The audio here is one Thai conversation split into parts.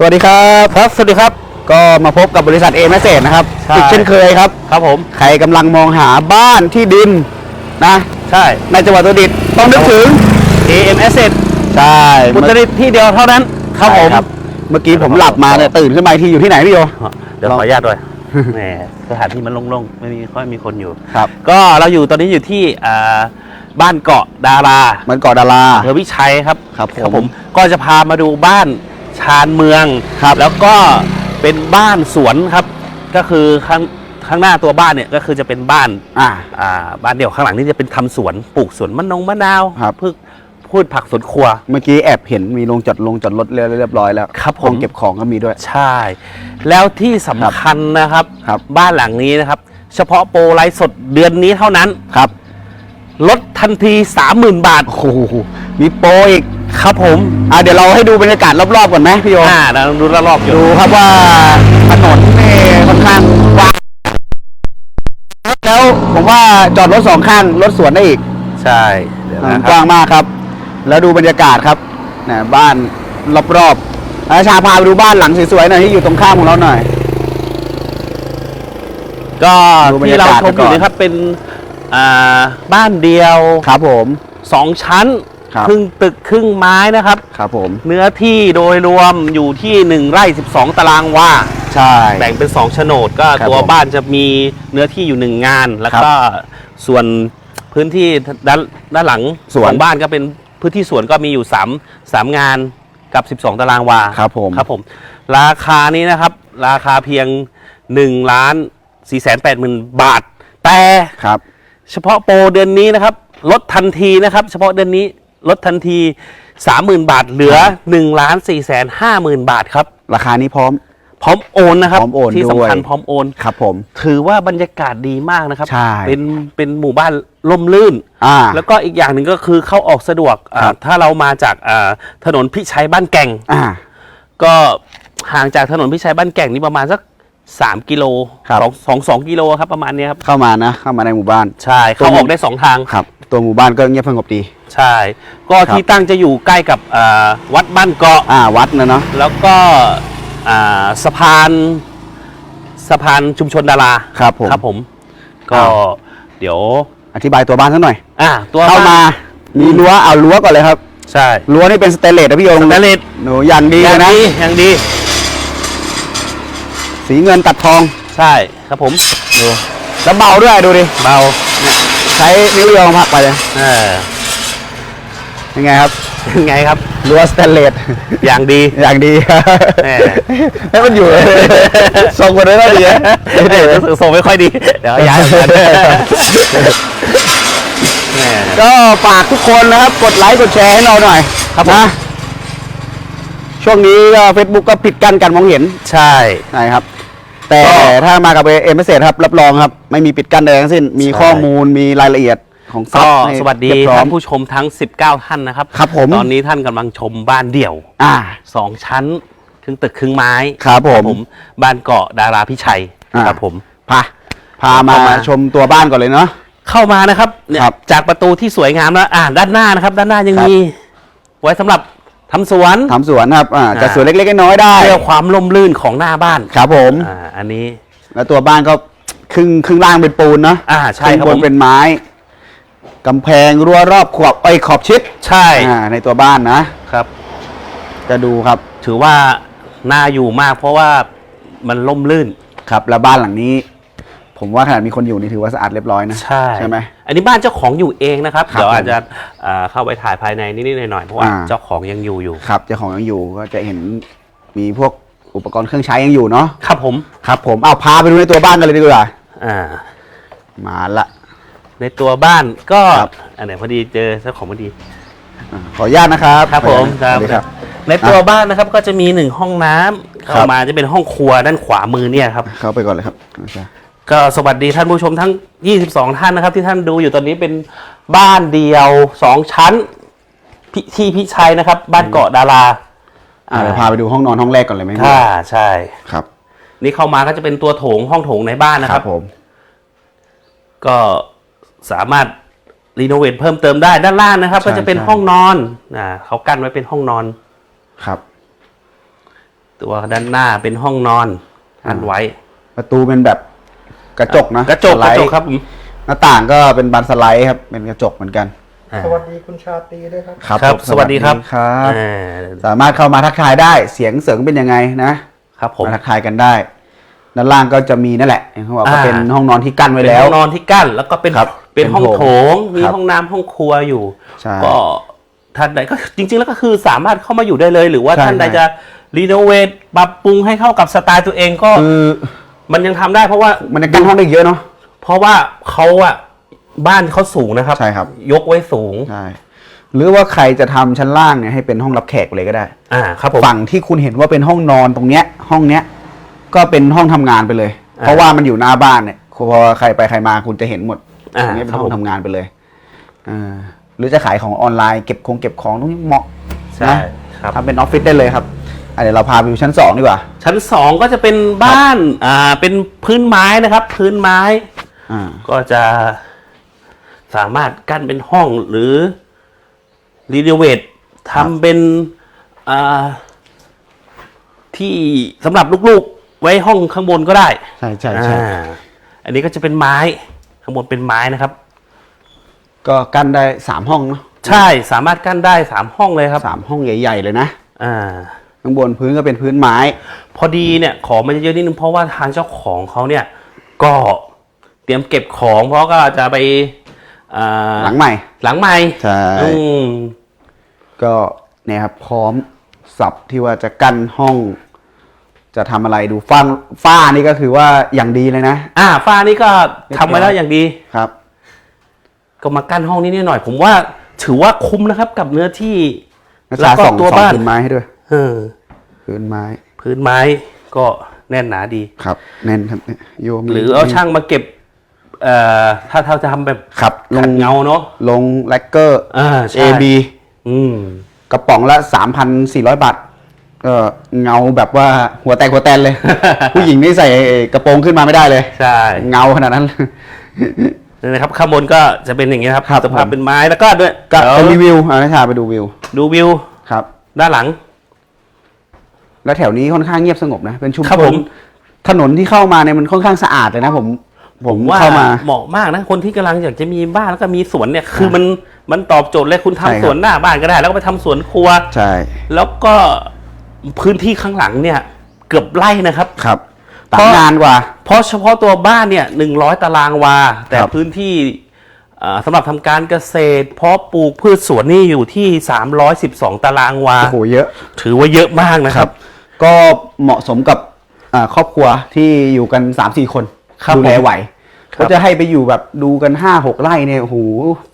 สวัสดีครับครับสวัสดีครับ ก็มาพบกับบริษัทเอเมสเซจนะครับใช่ อีกเช่นเคยครับ ครับผม ใครกำลังมองหาบ้านที่ดินนะ ใช่ ในจังหวัดอุตรดิตถ์ต้องนึกถึง AM Asset ใช่อุตรดิตถ์ที่เดียวเท่านั้น ครับผม ใช่เมื่อกี้ผมหลับมาเนี่ยตื่นขึ้นมาอีกที่อยู่ที่ไหนพี่โย เดี๋ยวขออนุญาตด้วย แหมสถานที่มันโล่งๆ ไม่มีค่อยมีคนอยู่ ครับ ก็เราอยู่ตอนนี้อยู่ที่อ่าบ้านเกาะดาราเหมันเกาะดาราอำเภอวิชัยครับครับผม ก็จะพามาดูบ้าน ชานเมืองครับ แล้วก็เป็นบ้านสวนครับ ก็คือข้างข้างหน้าตัวบ้านเนี่ยก็คือจะเป็นบ้านอ่าอ่าบ้านเดี่ยวข้างหลังนี่จะเป็นทำสวนปลูกสวนมะนงมะนาวครับ พืชพืชผักสวนครัว เมื่อกี้แอบเห็นมีลงจอดลงจอดรถเรียบร้อยแล้วครับผมห้องเก็บของก็มีด้วย ใช่ แล้วที่สำคัญนะครับครับ บ้านหลังนี้นะครับ เฉพาะโปรไลฟ์สดเดือนนี้เท่านั้นครับลดทันที30,000บาทโอ้โหมีโปรอีก ครับผมอ่าเดี๋ยวเราให้ดูบรรยากาศรอบๆก่อนไหมพี่โยอ่าเราดูรอบๆอยู่ดูครับว่าถนนนี่ค่อนข้างกว้างแล้วผมว่าจอดรถสองข้างรถสวนได้อีก ใช่เดี๋ยวนะกครัว้าบงมากครับ แล้วดูบรรยากาศครับนะบ้านรอบๆอาชาพาไปดูบ้านหลังสวยๆหน่อยที่อยู่ตรงข้ามของเราหน่อย ก็ดูบรรที่ยากาศเราชมอยู่ไปก่อนนะครับเป็นอ่าบ้านเดียวครับผม สองชั้น ครับ ครึ่งตึกครึ่งไม้นะครับ ครับผม เนื้อที่โดยรวมอยู่ที่ 1 ไร่ 12 ตารางวา ใช่ แบ่งเป็น 2 โฉนด ก็ครับตัวผมบ้านจะมีเนื้อที่อยู่ 1 งาน แล้วก็ส่วนพื้นที่ด้านด้านหลังสวนของบ้านก็เป็นพื้นที่สวนก็มีอยู่ 3 3 งานกับ 12 ตารางวาครับผม ครับผม ราคานี้นะครับ ราคาเพียง1ล้าน4 8 0 0 0 0บาท แต่ ครับ เฉพาะโปรเดือนนี้นะครับลดทันทีนะครับ เฉพาะเดือนนี้ ลดทันที 30,000 บาทเหลือ1ล้าน4แสน5หมื่นบาทครับ ราคานี้พร้อม พร้อมโอนนะครับ พร้อมโอนที่สำคัญด้วย พร้อมโอน ครับผม ถือว่าบรรยากาศดีมากนะครับ ใช่ เป็นเป็นหมู่บ้านล่มลื่น อ่า แล้วก็อีกอย่างหนึ่งก็คือเข้าออกสะดวกอ่าครับ ถ้าเรามาจากอ่าถนนพิชัยบ้านแก่ง อ่า ก็ห่างจากถนนพิชัยบ้านแก่งนี่ประมาณสัก3กิโลครับ สองสองสองกิโลครับประมาณเนี้ยครับ เข้ามานะ เข้ามาในหมู่บ้าน ใช่ เข้าออกได้สองทาง ครับ ตัวหมู่บ้านก็เงียบสงบดี ใช่ ก็ครับที่ตั้งจะอยู่ใกล้กับอ่าวัดบ้านเกาะ อ่าวัดนะเนาะแล้วก็อ่าสะพานสะพานชุมชนดาราครับผมครับผม ก็อ้าวเดี๋ยวอธิบายตัวบ้านสักหน่อย อ่าตัวเข้ามาบ้นมีรั้วเอารั้วก่อนเลยครับ ใช่รั้วนี่เป็นสเตนเลสนะพี่โยสแตนเลสหนูอย่างดีอเลย่างยนะดีอย่างดี สีเงินตัดทองใช่ครับผมดูแล้วเบาด้วยดูดิเบา ใช้นิ้วยองผลักไปเลยเออยังไงครับเป็นไงครับรั้วสเตนเลสอย่างดี อย่างดีแหม ให้มันอยู่เลยทรงคนนั้นก็ดีนะเดี๋ยวรู้สึกส่งไม่ค่อยดี เดี๋ยวย้ายกันแหม ก็ฝากทุกคนนะครับ กดไลค์กดแชร์ให้เราหน่อยครับผม นะช่วงนี้ก็เฟซบุ๊กก็ปิดกั้นการมองเห็นใช่ใช่ครับ แต่ก็ถ้ามากับเอ็มเอสครับรับรองครับ ไม่มีปิดกั้นใดทั้งสิ้น มีใช่ข้อมูลมีรายละเอียดของทรัพก็ย์ให้สวัสดีเรียบพร้อท่าม นผู้ชมทั้ง 19 ท่านนะครับ ครับผม ตอนนี้ท่านกำลังชมบ้านเดี่ยวอ่า สองชั้น ครึ่งตึกครึ่งไม้ครับผมบ้านเกาะดาราพิชัยอ่า ครับผม พาพามาเข้ามา ชมตัวบ้านก่อนเลยเนาะ เข้ามานะครับเนี่ยครับจากประตูที่สวยงามแล้วอ่าด้านหน้านะครับ ด้านหน้ายังครับ มี ไว้สำหรับ ทำสวนทำสวนครับอ่าจะอ่าสวนเล็กๆน้อยๆได้ เพื่อความร่มรื่นของหน้าบ้านครับผมอ่าอันนี้ แล้วตัวบ้านก็ครึ่งครึ่งล่างเป็นปูนเนาะอ่าใช่ครึ่งครับบผนมเป็นไม้กำแพงรั้วรอบขอบไอ้ยขอบชิดใช่อ่าในตัวบ้านนะครับ จะดูครับ ถือว่าน่าอยู่มากเพราะว่ามันร่มรื่นครับ แล้วบ้านหลังนี้ ผมว่าขนาดมีคนอยู่นี่ถือว่าสะอาดเรียบร้อยนะ ใช่ใช่ไหม อันนี้บ้านเจ้าของอยู่เองนะครับ ครับเดี๋ยวอาจจะอ่าเข้าไปถ่ายภายในนิดๆหน่อยๆเพราะว่าอ่า เจ้าของยังอยู่อยู่ ครับเจ้าของยังอยู่ก็จะเห็นมีพวกอุปกรณ์เครื่องใช้ยังอยู่เนาะครับผมครับผมเอาพาไปดูในตัวบ้านกันเลยดีกว่าอ่ามาละ ในตัวบ้านก็ครับ อันไหนพอดีเจอเจ้าของพอดี อ่าขออนุญาตนะครับครับผมสวัสดีครับ ในตัวบ้านนะครับก็จะมีหนึ่งห้องน้ำครับ เข้ามาจะเป็นห้องครัวด้านขวามือเนี่ยครับ เข้าไปก่อนเลยครับโอเค ก็สวัสดีท่านผู้ชมทั้ง 22 ท่านนะครับ ที่ท่านดูอยู่ตอนนี้เป็นบ้านเดียวสองชั้นพิที่พิชัยนะครับ บ้านเกาะดาราอ่าเดี๋ยวพาไปดูห้องนอนห้องแรกก่อนเลยไหมพี่อ่าใช่ ครับ นี่เข้ามาก็จะเป็นตัวโถงห้องโถงในบ้านนะคครัรับ บผม ก็สามารถรีโนเวทเพิ่มเติมได้ด้านล่างนะครับก็จะเป็นห้องนอนอ่าเขากั้นไว้เป็นห้องนอน ครับ ตัวด้านหน้าเป็นห้องนอนอันไว้ ประตูเป็นแบบ กระจกนะกระจกสกไลระด์จกครับผมหน้าต่างก็เป็นบานสไลด์ครับเป็นกระจกเหมือนกันอ่า สวัสดีคุณชาตรีด้วยครับครับ ครับผมสวัสดีครับ ครับ อ่าสามารถเข้ามาทักทายได้เสียงเสริงเป็นยังไงนะครับผม มาทักทายกันได้ด้านล่างก็จะมีนั่นแหละเขาบอกว่าอ่า เป็นห้องนอนที่กั้นไว้เป็นแล้วห้องนอนที่กั้นแล้วก็เป็นครับเป็นห้องเป็นโถโถงงมีครับห้องน้ำห้องครัวอยู่ ใช่ก็ท่านใดก็จริง ๆ แล้วก็คือสามารถเข้ามาอยู่ได้เลย หรือว่าใช่ท่านใดใช่ จะรีโนเวทปรับปรุงให้เข้ากับสไตล์ตัวเองก็คือ มันยังทำได้เพราะว่ามันจะกั้นห้องได้อีกเยอะเนาะ เพราะว่าเขาอะบ้านเขาสูงนะครับ ใช่ครับ ยกไว้สูง ใช่หรือว่าใครจะทำชั้นล่างเนี่ยให้เป็นห้องรับแขกไปเลยก็ได้ อ่าครับผม ฝั่งที่คุณเห็นว่าเป็นห้องนอนตรงเนี้ย ห้องเนี้ย ก็เป็นห้องทำงานไปเลย อ่าเพราะว่ามันอยู่หน้าบ้านเนี่ยพอใครไปใครมาคุณจะเห็นหมดอ่าตรงนี้เป็นครับห้องผมทำงานไปเลยอ่าหรือจะขายของออนไลน์เก็บคงเก็บของตรงนี้เหมาะใช่นะครับ ทำเป็นออฟฟิศได้เลยครับ อะเดี๋ยวเราพาไปดูชั้นสองดีกว่า ชั้นสองก็จะเป็นบ้านอ่าเป็นพื้นไม้นะครับ พื้นไม้ อ่า ก็จะสามารถกั้นเป็นห้องหรือรีโนเวททำเป็นอ่าที่สำหรับลูกๆ ไว้ห้องข้างบนก็ได้ใช่ใช่ใช่อ่าอันนี้ก็จะเป็นไม้ข้างบนเป็นไม้นะครับ ก็กั้นได้สามห้องเนาะใช่สามารถกั้นได้สามห้องเลยครับสามห้องใหญ่ ๆ เลยนะ อ่า ข้างบนพื้นก็เป็นพื้นไม้ พอดีเนี่ยของมันจะเยอะนิดนึงเพราะว่าทางเจ้าของเขาเนี่ย ก็เตรียมเก็บของเพราะก็จะไปอ่าหลังใหม่ หลังใหม่ใช่ อืมก็เนี่ยครับพร้อมสับที่ว่าจะกั้นห้อง จะทำอะไรดูฝ้าฝ้านี่ก็คือว่าอย่างดีเลยนะ อ่าฝ้านี่ก็ทำไว้แล้วอย่างดี ครับ ก็มากั้นห้องนี้นิดหน่อย ผมว่าถือว่าคุ้มนะครับกับเนื้อที่นัชแล้ชาวก็ส่องตัวส่องบ้าน พื้นไม้ให้ด้วย เออพื้นไม้ พื้นไม้ก็แน่นหนาดีครับ แน่นครับเนี่ยโยมหรือเอาช่างมาเก็บ เอ่อถ้าถ้าจะทำแบบครับลขังดเงาเนาะลงแลกเกอร์อ่าใช่ AB อืมกระป๋องละ3,400บาทก็เงาแบบว่าหัวแตกหัวแตนเลย ผู้หญิงนี่ใส่กระโปรงขึ้นมาไม่ได้เลย ใช่ เงาขนาดนั้นนี่นะครับข้างบนก็จะเป็นอย่างนี้ครับครับสภาพผมเป็นไม้แล้วก็ด้วยก็เดี๋ยวไปรีวิวอ่านัชชาไปดูวิว ดูวิวครับ ด้านหลัง แล้วแถวนี้ค่อนข้างเงียบสงบนะ เป็นชุมครับชผนม ถนนที่เข้ามาเนี่ยมันค่อนข้างสะอาดเลยนะผม ผมว่าเข้ามา เหมาะมากนะคนที่กำลังอยากจะมีบ้านแล้วก็มีสวนเนี่ยคือมันมันตอบโจทย์เลยคุณทำใช่ครับ สวนหน้าบ้านก็ได้ แล้วก็ไปทำสวนครัว ใช่แล้วก็พื้นที่ข้างหลังเนี่ยเกือบไร่นะครับ ครับต่าเพงราะ งานกว่า เพราะเฉพาะตัวบ้านเนี่ยหนึ่งร้อยตารางวา แต่ครับ พื้นที่อ่า สำหรับทำการเกษตร เพาะปลูกพืชสวนนี่อยู่ที่ 312 ตารางวา โอ้โหเยอะ ถือว่าเยอะมากนะครับ ก็เหมาะสมกับอ่าครอบครัวที่อยู่กันสามสี่คนครับดูแลผมไหวครับก็จะให้ไปอยู่แบบดูกันห้าหกไร่เนี่ยโอ้โห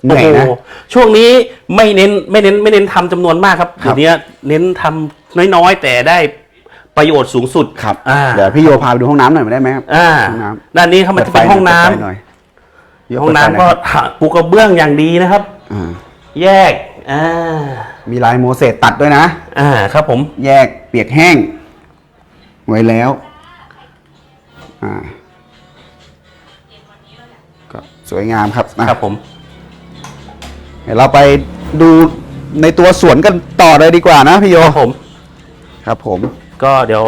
เหนื่อยนะโอ้โหช่วงนี้ไม่เน้นไม่เน้นไม่เน้นทำจำนวนมากครับครับเดี๋ยวนี้เน้นทำน้อยๆ แต่ได้ประโยชน์สูงสุดครับอ่าเดี๋ยวพี่โยพาไปดูห้องน้ำหน่อยได้ไหมครับอ่าห้องน้ำด้านนี้เขามันจะเป็นห้องน้ำปิดไฟหน่อ ยโยห้องน้ำก็เปิดไฟหยครับปูกระเบื้องอย่างดีนะครับอ่าแยกอ่ามีลายโมเสสตัดด้วยนะ อ่า ครับผม แยกเปียกแห้ง ไว้แล้ว อ่าก็สวยงามครับนะครับผม เดี๋ยวเราไปดูในตัวสวนกันต่อเลยดีกว่านะพี่โยครับผม ครับผม ก็เดี๋ยว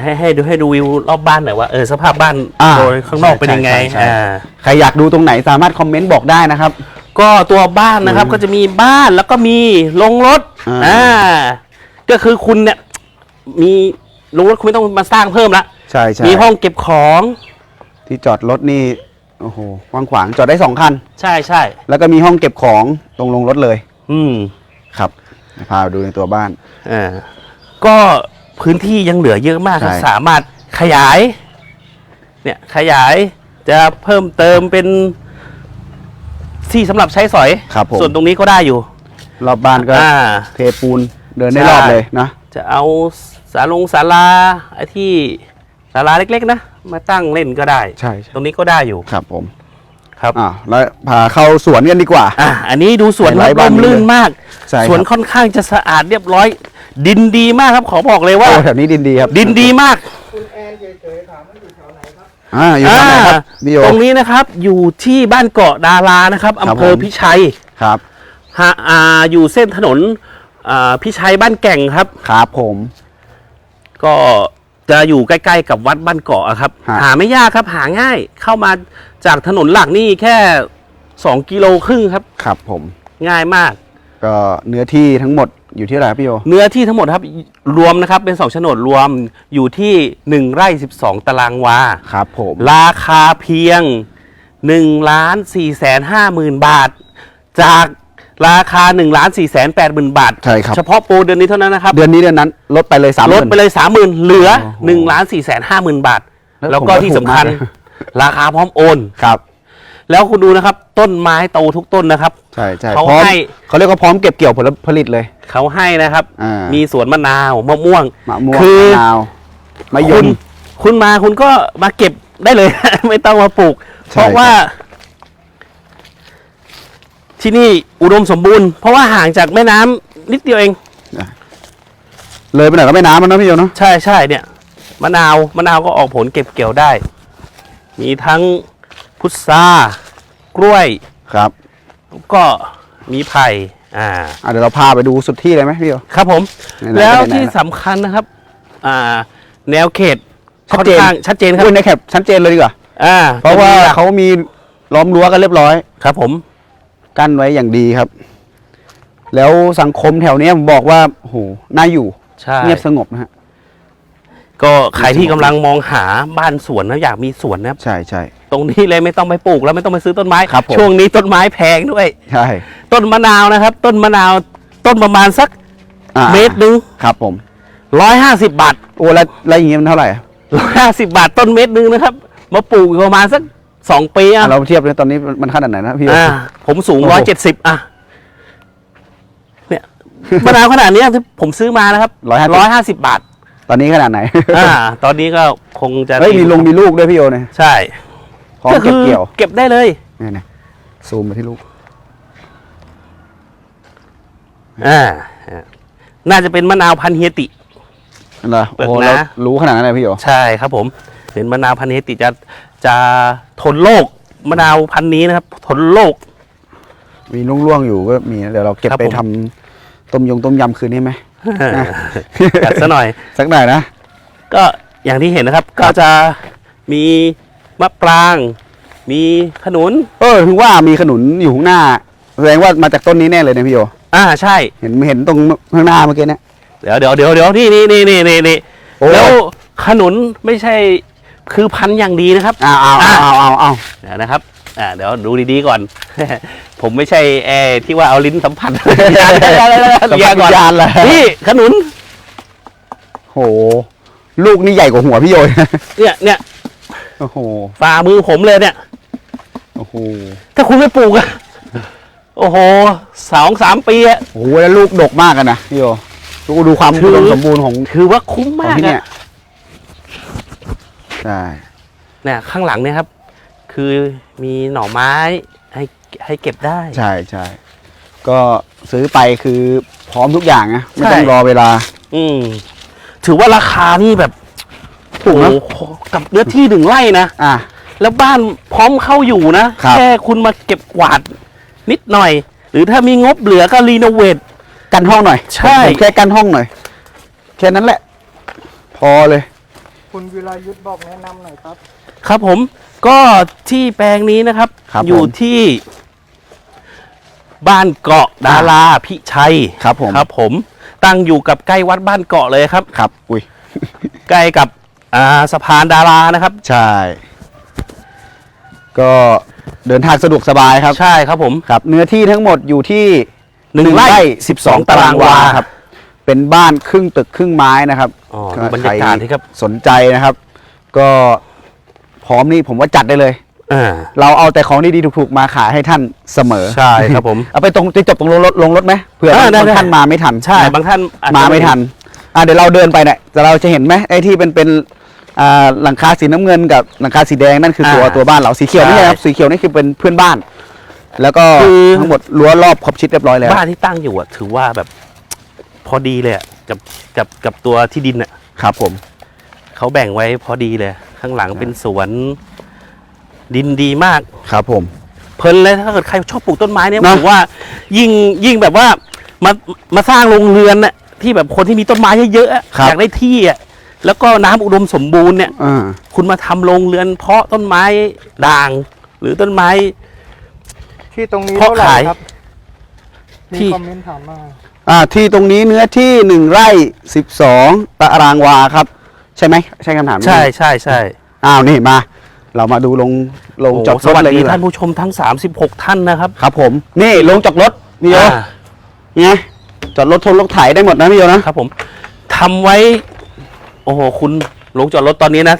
ให้ให้ดูให้ดูวิวรอบบ้านหน่อยว่าเออสภาพบ้านอ่าโดยข้างนอกเป็นยังไงใช่ใช่ใช่ อ่าใครอยากดูตรงไหนสามารถคอมเมนต์บอกได้นะครับ ก็ตัวบ้านนะครับอืมก็จะมีบ้านแล้วก็มีโรงรถอ่า อ่าก็คือคุณเนี่ยมีโรงรถคุณไม่ต้องมาสร้างเพิ่มละใช่ใช่มีห้องเก็บของที่จอดรถนี่โอ้โหกว้างขวางจอดได้สองคัน ใช่ใช่แล้วก็มีห้องเก็บของตรงลงรถเลยอืม ครับพาไปดูในตัวบ้าน อ่าก็ พื้นที่ยังเหลือเยอะมากครับใช่ สามารถขยาย เนี่ยขยายจะเพิ่มเติมเป็นที่สำหรับใช้สอย ครับผมส่วนตรงนี้ก็ได้อยู่รอบบ้านก็อ่า เทปูนเดินได้ใช่ รอบเลยนะจะเอาสาลงศาลาไอ้ที่ศาลาเล็ก ๆ นะ มาตั้งเล่นก็ได้ ใช่ใช่ตรงนี้ก็ได้อยู่ ครับผมครับ อ่าแล้วพาเข้าสวนกันดีกว่า อะอันนี้ดูสวนไฮไลท์บ้าร่นมนี้รื่นเลยมาก ใช่ครับ สวนค่อนข้างจะสะอาดเรียบร้อย ดินดีมากครับ ขอบอกเลยว่า โอ้แถวนี้ดินดีครับดินดีมากคุณแอนเฉยๆถามว่าอยู่แถวไหนครับ อ่าอยู่ตรงไหนครับอ่าพี่โย ตรงนี้นะครับ อยู่ที่บ้านเกาะดารานะครับครับอำเภอผม พิชัยครับ ฮะอ่าอยู่เส้นถนนอ่าพิชัยบ้านแก่งครับ ครับผม ก็จะอยู่ใกล้ๆกับวัดบ้านเกาะอะครับ ฮะ หาไม่ยากครับหาง่ายเข้ามาจากถนนหลักนี่แค่สองกิโลครึ่งครับ ครับผม ง่ายมาก ก็เนื้อที่ทั้งหมด อยู่ที่เท่าไหร่ครับพี่โยเนื้อที่ทั้งหมดครับรวมนะครับเป็นสองโฉนดรวมอยู่ที่หนึ่งไร่สิบสองตารางวา ครับผมราคาเพียง1ล้าน4แสน5หมื่นบาท จากราคา1ล้าน4แสน8หมื่นบาท ใช่ครับ เฉพาะโปรเดือนนี้เท่านั้นนะครับ เดือนนี้เดือนนั้นลดไปเลยสาม ลดไปเลย30,000เหลือโอ้โห1ล้าน4แสน5หมื่นบาท แล้วแล้วก็ผมว่าที่สำคัญถูกมากราคาพร้อมโอน ครับ แล้วคุณดูนะครับ ต้นไม้โตทุกต้นนะครับ ใช่ใช่เขาพร้อมให้ เขาเรียกว่าพร้อมเก็บเกี่ยวผลผลิตเลย เขาให้นะครับ อ่ามีสวนมะนาวมะม่วง มะม่วงคือ มะนาวมะยคุมณคุณมาคุณก็มาเก็บได้เลย ไม่ต้องมาปลูก ใช่ เพราะว่า ที่นี่อุดมสมบูรณ์ เพราะว่าห่างจากแม่น้ำนิดเดียวเอง เลยไปหน่อยก็ไม่น้ำมันนะพี่โยเนาะใช่ใช่เนี่ยมะนาวมะนาวก็ออกผลเก็บเกี่ยวได้ มีทั้งพุทรา กล้วย ครับก็มีไผ่อ่า อะเดี๋ยวเราพาไปดูสุดที่เลยไหมพี่โยครับผม ไหนๆแล้วก็ไหนๆที่ละ สำคัญนะครับ อ่า แนวเขตชัดค่อนเจนข้างชัดเจนครับพูดในแคปชัดเจนเลยดีกว่า อ่าเพราะว่าป็นหลักเขามีล้อมรั้วกันเรียบร้อย ครับผม กั้นไว้อย่างดีครับ แล้วสังคมแถวเนี้ยผมบอกว่าโอ้โหน่าอยู่ ใช่ เงียบสงบนะฮะ ก็ใครที่กำลังมองหาบ้านสวนนะอยากมีสวนนะครับใช่ใช่ ตรงนี้เลยไม่ต้องไปปลูกแล้วไม่ต้องไปซื้อต้นไม้ครับผม ช่วงนี้ต้นไม้แพงด้วย ใช่ต้นมะนาวนะครับ ต้นมะนาวต้นประมาณสักอ่าเมตรหนึ่งครับผม ร้อยห้าสิบบาทโอ้แล้วแล้วอย่างเงี้ยมันเท่าไหร่อะร้อยห้าสิบบาทต้นเมตรหนึ่งนะครับ มาปลูกอีกประมาณสักสองปีอะเราเทียบเลยตอนนี้มันขนาดไหนนะพี่โยอ่าผมสูงโอ้ร้อยโห เจ็ดสิบอะเนี่ยมะนาวขนาดเนี้ยที่ผมซื้อมานะครับ150ร้อยห้าสิบบาทต อนนี้ขนาดไหนอ่า ตอนนี้ก็คงจะเฮ้ยมีลงมีลูกด้วยพี่โยเนี่ยใช่พร้อมเก็บเกี่ยว เก็บได้เลยเนี่ยนะซูมไปที่ลูกอ่าอ่าน่าจะเป็นมะนาวพันธุ์เฮียตินั่นเหรอเปิดโอ้โหนะเรารู้ขนาดนั้นเลยพี่โยใช่ครับผมเป็นมะนาวพันธุ์เฮียติจะจะทนโรคมะนาวพันธุ์นี้นะครับ ทนโรคมีล่วงๆอยู่ก็มีนะเดี๋ยวเราเก็บครับไปผมทำต้มยงต้มยำคืนนี้ไหม อะจัดซะหน่อย สักหน่อยนะ ก็อย่างที่เห็นนะครับ ก็จะมีมะปราง มีขนุน เออถึงว่ามีขนุนอยู่ข้างหน้า แสดงว่ามาจากต้นนี้แน่เลยนะพี่โย อ่าใช่ เห็นเห็นตรงข้างหน้าเมื่อกี้เนี่ย เดี๋ยวเดี๋ยวเดี๋ยวเดี๋ยวนี่นี่นี่นี่นี่นี่โอ้แล้วขนุนไม่ใช่คือพันธุ์อย่างดีนะครับเอาเอาเอาเอาเอาเอาเดี๋ยวนะครับ อ่าเดี๋ยวดูดีๆก่อน ผมไม่ใช่แอร์ที่ว่าเอาลิ้นสัมผัสสัมผัสวิญญาณเลยนี่ขนุนโห ลูกนี่ใหญ่กว่าหัวพี่โยนะเนี่ยเนี่ยโอ้โหฝ่ามือผมเลยเนี่ยโอ้โหถ้าคุณไม่ปลูกอะโอ้โหสองสามปีอะโอ้โหแล้วลูกดกมากกันนะพี่โยดูดูความคืออุดมสมบูรณ์ของถือว่าคุ้มของมากที่เนี่อะยใช่เนี่ยข้างหลังเนี่ยครับ คือมีหน่อไม้ให้ให้เก็บได้ ใช่ใช่ก็ซื้อไปคือพร้อมทุกอย่างนะไม่ต้องใช่รอเวลา อืมถือว่าราคานี่แบบถูกนะโอ้โหกับเนื้อที่หนึ่งไร่นะอะแล้วบ้านพร้อมเข้าอยู่นะครับแค่คุณมาเก็บกวาดนิดหน่อย หรือถ้ามีงบเหลือก็รีโนเวทกันห้องหน่อย ใช่ผมแค่กันห้องหน่อย แค่นั้นแหละ พอเลย คุณวิรายุทธบอกแนะนำหน่อยครับ ครับผม ก็ที่แปลงนี้นะครับ ครับอยู่ผมที่ บ้านเกาะดาราพิชัยครับผมครับ ผม ตั้งอยู่กับใกล้วัดบ้านเกาะเลยครับ ครับ อุ้ยใกล้กับอ่าสะพานดารานะครับ ใช่ ก็เดินทางสะดวกสบายครับใช่ครับผม ครับ เนื้อที่ทั้งหมดอยู่ที่หนึ่งไร่สิบสองตารางวาครับ เป็นบ้านครึ่งตึกครึ่งไม้นะครับอ๋อดูบรรยากาศที่ครับสนใจนะครับ ก็พร้ อมนี่ผมว่าจัดได้เลย อ่า เราเอาแต่ของดีๆถูกๆมาขายให้ท่านเสมอใช่ครับผมเอาไปตรงจะจบตรงลงรถลงรถไหมเผื่อเออได้บางได้ ท่านมาไม่ทันใช่นะบางท่านอจจะมาไม่ทันอะเดี๋ยวเราเดินไปเนี่ยแต่เราจะเห็นไหมไอ้ที่เป็นเป็นอ่าหลังคาสีน้ำเงินกับหลังคาสีแดงนั่นคือตัวอ่าตัวบ้านเราสีเขียวไม่ใช่ครับใช่สีเขียวนี่คือเป็นเพื่อนบ้าน แล้วก็คือ ทั้งหมดรั้วรอบขอบชิดเรียบร้อยแล้ว บ้านที่ตั้งอยู่อะถือว่าแบบ พอดีเลยอะกับกับกับตัวที่ดินอะ ครับผม เขาแบ่งไว้พอดีเลย ข้างหลังเป็นสวนดินดีมากครับผม เพลินเลยถ้าเกิดใครชอบปลูกต้นไม้เนี่ยนะผมว่า ยิ่งยิ่งแบบว่ามามาสร้างโรงเรือนน่ะที่แบบคนที่มีต้นไม้เยอะๆอะอยากได้ที่อะแล้วก็น้ำอุดมสมบูรณ์เนี่ย อ่า คุณมาทำโรงเรือนเพาะต้นไม้ด่าง หรือต้นไม้ ที่ตรงนี้เพราะเท่าไหร่ขายครับ ที่ มีคอมเมนต์ถามมาอ่าที่ตรงนี้เนื้อที่หนึ่งไร่สิบสองตารางวาครับ ใช่ไหมใช่คำถามนี้ใช่ใช่ใช่อ้าวนี่มา เรามาดูลงลงโอ้จอดสรถวัสเลยดีดีกว่าท่านผู้ชมทั้ง 36 ท่านนะครับ ครับ ผม นี่ลงจากรถพี่โยอ่า ไงจอดรถทนรถไถได้หมดนะพี่โยนะครับผมทำไว้ โอ้โห คุณลงจอดรถตอนนี้นะ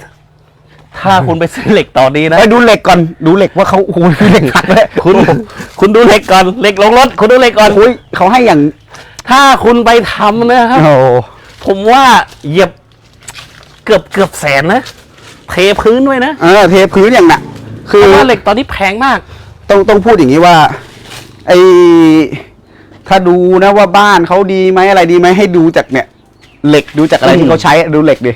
ถ้าคุณไปซื้อเหล็กตอนนี้นะ ไปดูเหล็กก่อนดูเหล็กว่าเขาโอ้โหมีเหล็กขัดเลยคุณ คุณดูเหล็กก่อน เหล็กลงรถ คุณดูเหล็กก่อน โอ้ยเขาให้อย่างถ้าคุณไปทำนะครับ โอ้โหผมว่าเหยียบ เกือบเกือบแสนนะเทพื้นด้วยนะเออเทพื้นอย่างหนักเพคือราะว่าเหล็กตอนนี้แพงมาก ต้องต้องพูดอย่างนี้ว่าไอถ้าดูนะว่าบ้านเขาดีไหมอะไรดีไหมให้ดูจากเนี่ย เหล็กดูจากอะไรอืม ที่เขาใช้ดูเหล็กดิ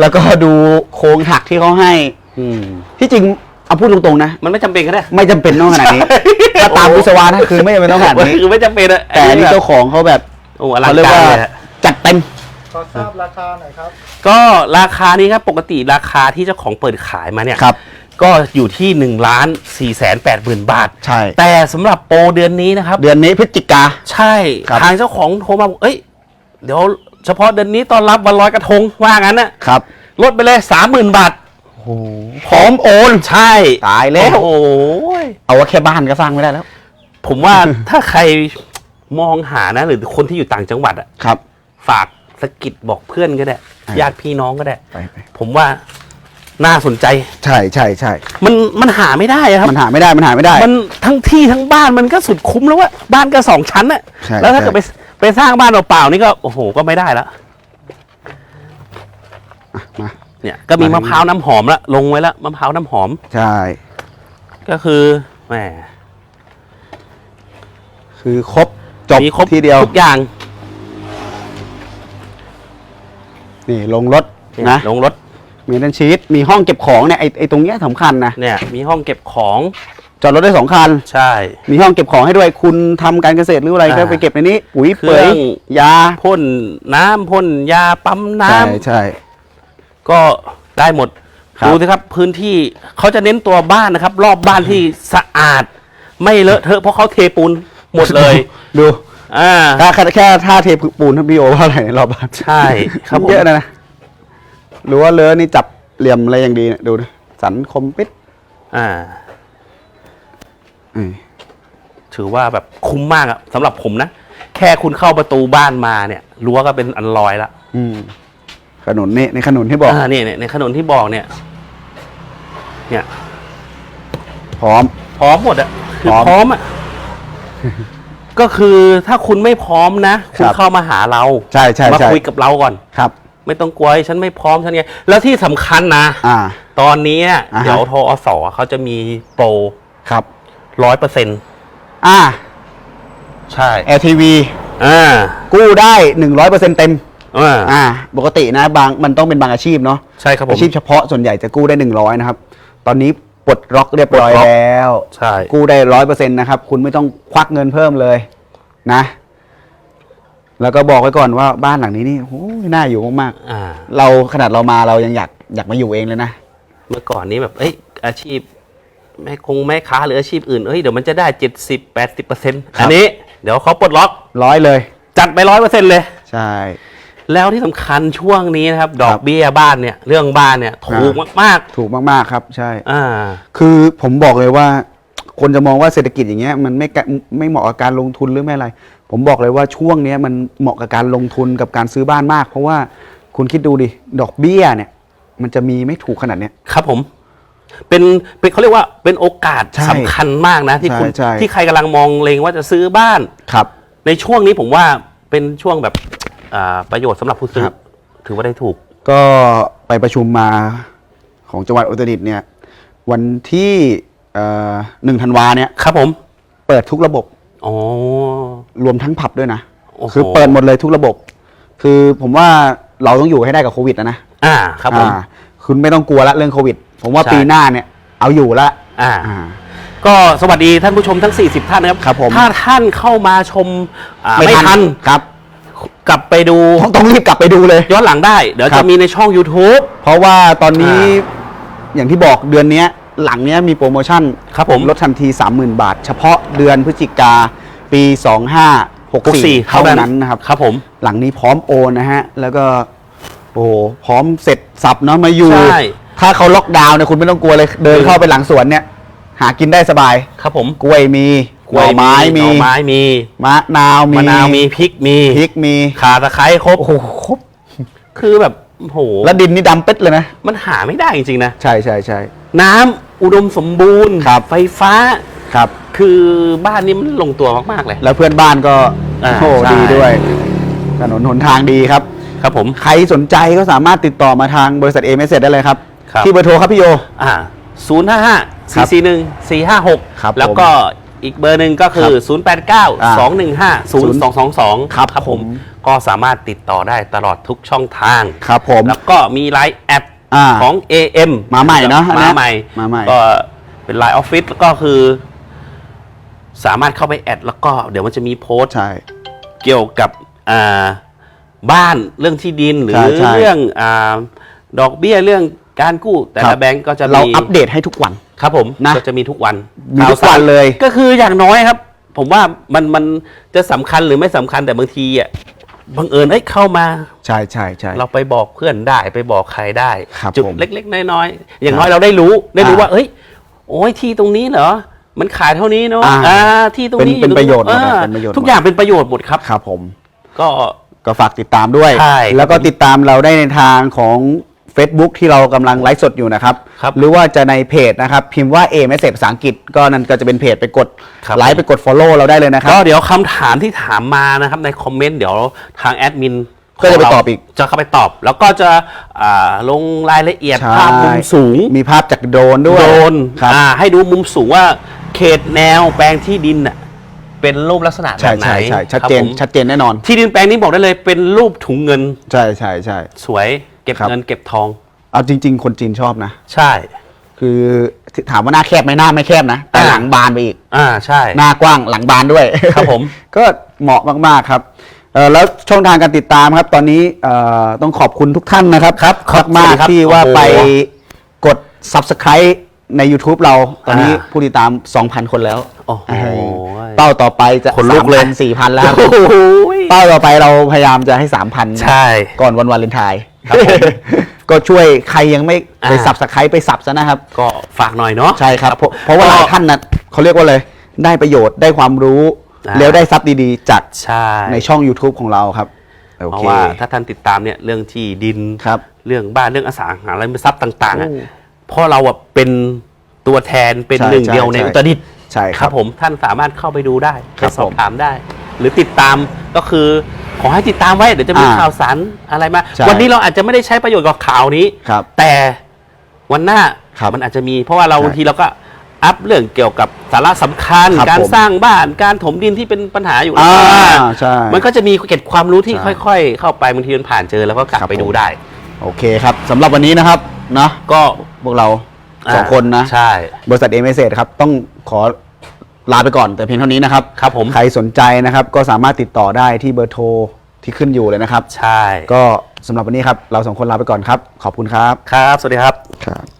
แล้วก็ดูโครงหักที่เขาให้อืมที่จริงเอาพูดตรงๆนะ มันไม่จำเป็นก็ได้ ไม่จำเป็นต้องขนาดนี้ ถ้าตามวิศวะนะคือไม่จำเป็นต้องขนาดนี้ คือไม่จำเป็นอะแต่อันนี้เจ้าของเขาแบบโอ้อลังเขาเรียกการว่าเลยฮะจัดเต็ม ขอทราบราคาหน่อยครับ ก็ราคานี้ครับปกติราคาที่เจ้าของเปิดขายมาเนี่ยครับ ก็อยู่ที่1นึ่งล้านสี่แสนแปดหมื่นบาท ใช่ แต่สำหรับโปรเดือนนี้นะครับ เดือนนี้พฤศจิกา ใช่ครับ ทางเจ้าของโทรมาบอกเอ้ย เดี๋ยวเฉพาะเดือนนี้ตอนรับวันลอยกระทงว่างั้นน่ะครับลดไปเลยสามหมื่นบาท โอ้โหพร้อมโอนใช่ตายแล้วโอ้โหเอาว่าแค่บ้านก็สร้างไม่ได้แล้วผมว่า ถ้าใครมองหานะ หรือคนที่อยู่ต่างจังหวัดอะครับ ฝาก สะกิดบอกเพื่อนก็ได้อ่าญาติพี่น้องก็ได้ ไปไปผมว่าน่าสนใจ ใช่ใช่ใช่มันมันหาไม่ได้อะครับ มันหาไม่ได้มันหาไม่ได้ มันทั้งที่ทั้งบ้านมันก็สุดคุ้มแล้วว่าบ้านก็สองชั้นอะใช่แล้วถ้าใช่เกิดไปไปสร้างบ้านเปล่าๆนี่ก็โอ้โหก็ไม่ได้แล้วมา เนี่ยก็มีมา มะพร้าวน้ำหอมละลงไว้แล้วมะพร้าวน้ำหอมใช่ ก็คือแหมคือครบจบมีครบทีเดียว ทุกอย่าง นี่ลงรถเนี่ยนะลงรถมีดันชีตมีห้องเก็บของเนี่ยไอไอตรงเนี้ยสำคัญนะเนี่ยมีห้องเก็บของจอดรถได้สองคัน ใช่ มีห้องเก็บของให้ด้วยคุณทำการเกษตรหรืออะไรอ่าก็ไปเก็บในนี้ปุ๋ยเครื่เปื่ออยงยาพ่นน้ำพ่นยาปั๊มน้ใช่ใช่ำก็ได้หมด ครับ ดูสิครับพื้นที่เขาจะเน้นตัวบ้านนะครับ รอบบ้านที่สะอาด ไม่เลอะเทอะเพราะเขาเทปูนหมดเลย ดู อ่า ถ้าแค่แค่ท่าเทปูนท่านพี่โอว่าอะไรรอบบ้านใช่ครับผม เยอะนะนะหรือว่าเลือนี่จับเหลี่ยมอะไรอย่างดีเนี่ยดูนะสันคมปิดอ่า อืมถือว่าแบบคุ้มมากอะสำหรับผมนะ แค่คุณเข้าประตูบ้านมาเนี่ยรั้วก็เป็นอันลอยละอืมขนุนนี่ในขนุนที่บอก อ่าเนี่ยเนี่ยในขนมที่บอกเนี่ย เนี่ย พร้อม พร้อมหมดอะคือพร้อม พร้อมอะ ก็คือถ้าคุณไม่พร้อมนะ คุณครับเข้ามาหาเราใช่ใช่มาใช่คุยกับเราก่อนครับ ไม่ต้องกลัวฉันไม่พร้อมฉันไงแล้วที่สำคัญนะอ่าตอนนี้อะอ่าฮะเดี๋ยวทอสเขาจะมีโปรครับร้อยเปอร์เซ็นต์อ่าใช่ LTV อ่ากู้ได้หนึ่งร้อยเปอร์เซ็นเต็มอ่าอ่าปกตินะบางมันต้องเป็นบางอาชีพเนาะใช่ครับผมอาชีพเฉพาะส่วนใหญ่จะกู้ได้หนึ่งร้อยนะครับ ตอนนี้ ปลดล็อกเรียบร้อยปลดล็อก แล้ว ใช่ กู้ได้ร้อยเปอร์เซ็นต์นะครับ คุณไม่ต้องควักเงินเพิ่มเลยนะ แล้วก็บอกไว้ก่อนว่าบ้านหลังนี้นี่โอ้ยน่าอยู่มากอ่า ๆ เราขนาดเรามาเรายังอยากอยากมาอยู่เองเลยนะ เมื่อก่อนนี้แบบ เอ้ย อาชีพแม่คงแม่ค้าหรืออาชีพอื่น เอ้ย เดี๋ยวมันจะได้เจ็ดสิบแปดสิบเปอร์เซ็นต์ครับอันนี้ เดี๋ยวเขาปลดล็อก ร้อยเลย จัดไปร้อยเปอร์เซ็นต์เลย ใช่ แล้วที่สำคัญช่วงนี้นะครับ ดอคกรับเบี้ยบ้านเนี่ย เรื่องบ้านเนี่ยถูกมากถูกมากๆครับใช่ ๆอ่า คือผมบอกเลยว่า คนจะมองว่าเศรษฐกิจอย่างเงี้ยมันไม่กะไม่เหมาะกับการลงทุนหรือไม่อะไร ผมบอกเลยว่าช่วงเนี้ยมันเหมาะกับการลงทุนกับการซื้อบ้านมาก เพราะว่าคุณคิดดูดิดอกเบี้ยเนี่ย มันจะมีไม่ถูกขนาดเนี้ย ครับผม เป็นเป็นเขาเรียกว่าเป็นโอกาสใช่สำคัญมากนะ ที่คุณใช่ใช่ ที่ใครกำลังมองเลงว่าจะซื้อบ้าน ครับ ในช่วงนี้ผมว่าเป็นช่วงแบบ อ่าประโยชน์สำหรับผู้ซื้อ ครับ ถือว่าได้ถูก ก็ไปประชุมมาของจังหวัดอุตรดิตถ์เนี่ยวันที่หนึ่งธันวาเนี่ยครับผมเปิดทุกระบบอ๋อ รวมทั้งผับด้วยนะ โอ้โห คือเปิดหมดเลยทุกระบบ คือผมว่าเราต้องอยู่ให้ได้กับโควิดนะนะอ่าครับผม อ่าคุณไม่ต้องกลัวละเรื่องโควิด ผมว่าใช่ ปีหน้าเนี่ยเอาอยู่ละอ่า อ่า ก็สวัสดีท่านผู้ชมทั้ง 40 ท่านนะครับครับผมถ้าท่านเข้ามาชมอ่าไม่ทัทันครับ กลับไปดูต้องต้องรีบกลับไปดูเลย ย้อนหลังได้ เดี๋ยวครัจะบ มีในช่อง YouTube เพราะว่าตอนนี้อ่อย่างที่บอกเดือนเนี้ยหลังเนี้ยมีโปรโมชั่นครับผมลดทันที 30,000 บาท เฉพาะเดือนพฤศจิกาปี 2564เท่านั้นนะครับ ครับผม หลังนี้พร้อมโอนนะฮะ แล้วก็โอ้โหพร้อมเสร็จสับเนาะมาอยู่ ใช่ ถ้าเขาล็อกดาวน์เนี่ยคุณไม่ต้องกลัวเลย เดินเข้าไปหลังสวนเนี่ย หากินได้สบาย ครับผม กล้วยมี หน่อไม้หมีน่อไม้มีมะนาวมีมะนาวมีพริกมีพริกมีข่าตะไคร้ครบ โอ้โหครบคือแบบโอ้โหแล้วดินนี่ดำเป็ดเลยนะมันหาไม่ได้จริงๆนะ ใช่ใช่ใช่ น้ำอุดมสมบูรณ์ ครับ ไฟฟ้า ครับ คือบ้านนี้มันลงตัวมากๆเลย แล้วเพื่อนบ้านก็อ่าโอ้โหใช่ ดีด้วย ถนนหนทางดีครับ ครับผม ใครสนใจก็สามารถติดต่อมาทางบริษัทเอเมสได้เลยครับ ครับ ที่เบอร์โทรครับพี่โย อ่าศูนย์ห้าห้าครัสี่บสี่หนึ่งสี่ห้าหกครับแล้วก็ อีกเบอร์หนึ่งก็คือ 0 8 9 2 1 5 0 2 2 2 ครับครับผผมมก็สามารถติดต่อได้ตลอดทุกช่องทาง ครับผม แล้วก็มีไลน์แอปอ่าของ AM มาใหม่เนอะอันเนี้มายใหม่มาใหม่ ก็เป็นไลน์ออฟฟิศก็คือ สามารถเข้าไปแอดแล้วก็เดี๋ยวมันจะมีโพสต์ใช่เกี่ยวกับอ่าบ้านเรื่องที่ดินหรือใช่ใช่เรื่องอาดอกเบี้ยเรื่อง การกู้แต่ครัละบ แบงก์ก็จะเรามีอัปเดตให้ทุกวัน ครับผมนะ ก็จะมีทุกวันมีทุกวันเลย ก็คืออย่างน้อยครับ ผมว่ามันมันจะสำคัญหรือไม่สำคัญแต่บางทีอะบังเอิญเอ้ยเข้ามา ใช่ใช่ใช่ เราไปบอกเพื่อนได้ไปบอกใครได้ ครับจุดผมเล็ก ๆ น้อยๆอย่างครับน้อยเราได้รู้ได้รู้อ่าว่า เอ้ย โอ้ยที่ตรงนี้เหรอมันขายเท่านี้เนาะอ่าอ่าที่ตรงนี้เป็นเป็นประโยชน์หมดอ่านะเป็นประโยชน์หมด ทุกอย่างเป็นประโยชน์หมดครับ ครับผม ก็ ก็ฝากติดตามด้วย ใช่แล้วก็ติดตามเราได้ในทางของ Facebook ที่เรากำลังไลฟ์สดอยู่นะครับ ครับหรือว่าจะในเพจนะครับ พิมพ์ว่า A ไม่เสพภาษาอังกฤษก็นั่นก็จะเป็นเพจไปกดครับ ไลค์ไปกด Follow เราได้เลยนะครัก็บ เดี๋ยวคำถามที่ถามมานะครับในคอมเมนต์เดี๋ยวทางแอดมินก็จะไปขงเราตอบอีก จะเข้าไปตอบ แล้วก็จะอ่าลงรายละเอียดใช่ภาพมุมสูง มีภาพจากโดรนด้วยโดนครับ อ่าให้ดูมุมสูงว่าเขตแนวแปลงที่ดินน่ะเป็นรูปลักษณะแบใช่บไหนใช่ใช่ชัดครับเจนผมชัดเจนแน่นอน ที่ดินแปลงนี้บอกได้เลยเป็นรูปถุงเงินใช่ใช่ใช่สวย เก็บครับ เงินเก็บทอง เอาจริง ๆ คนจีนชอบนะ ใช่ คือถามว่าหน้าแคบไหมหน้าไม่แคบนะ แต่อ่า หลังบานไปอีก อ่าใช่ หน้ากว้างหลังบานด้วย ครับผม ก็เหมาะมาก ๆ ครับเอ่อแล้วช่องทางการติดตามครับ ตอนนี้เอ่อต้องขอบคุณทุกท่านนะครับครับครับมากสวัสดีครับๆที่ว่าโอ้โหไปกด Subscribe ใน YouTube เราตอนนี้อ่า ผู้ติดตาม 2,000 คนแล้ว โอ้โหเออเป้าต่อไปจะขนลุกเลย3,000 4,000แล้วโอ้โหเป้าต่อไปเราพยายามจะให้3,000ใช่ ก่อนวันวาเลนไทน์ครับผมก็ช่วยใครยังไม่ไปอ่า Subscribe ไปสับซะนะครับ ก็ฝากหน่อยเนาะใช่ครับเพราะเพราะว่าหลายท่านนะเขาเรียกว่าเลยได้ประโยชน์ได้ความรู้อ่าแล้วได้ซับดีๆ จากใช่ในช่อง YouTube ของเราครับโอเพราะเคว่าถ้าท่านติดตามเนี่ยเรื่องที่ดินครับ เรื่องบ้านเรื่องอสังหาริมทรัพย์ต่างๆอะโอ้เพราะเราอะเป็นตัวแทนเป็นใช่หนึ่งใช่เดียวในใช่อุตรดิตถ์ ใช่คครัรับบผมท่านสามารถเข้าไปดูได้คไปรับสอบผมถามได้ หรือติดตามก็คือขอให้ติดตามไว้เดี๋ยวจะมีอ่าข่าวสารอะไรมา ใช่วันนี้เราอาจจะไม่ได้ใช้ประโยชน์กับข่าวนี้ ครับแต่วันหน้าครับมันอาจจะมีเพราะว่าเราใช่บางทีเราก็อัพเรื่องเกี่ยวกับสาระสำคัญ ครับการผม สร้างบ้านการถมดินที่เป็นปัญหาอยู่อ่าใช่ มันก็จะมีเกร็ดความรู้ที่ใช่ค่อย ๆ เข้าไปบางทีมันผ่านเจอแล้วก็กลับครับไปดูผมได้ โอเคครับสำหรับวันนี้นะครับเนาะก็พวกเรา สองคนนะ ใช่ บริษัทเอเมเซครับ ต้องขอลาไปก่อนแต่เพียงเท่านี้นะครับ ครับผม ใครสนใจนะครับ ก็สามารถติดต่อได้ที่เบอร์โทรที่ขึ้นอยู่เลยนะครับ ใช่ ก็สำหรับวันนี้ครับ เราสองคนลาไปก่อนครับ ขอบคุณครับ ครับ สวัสดีครับ ครับ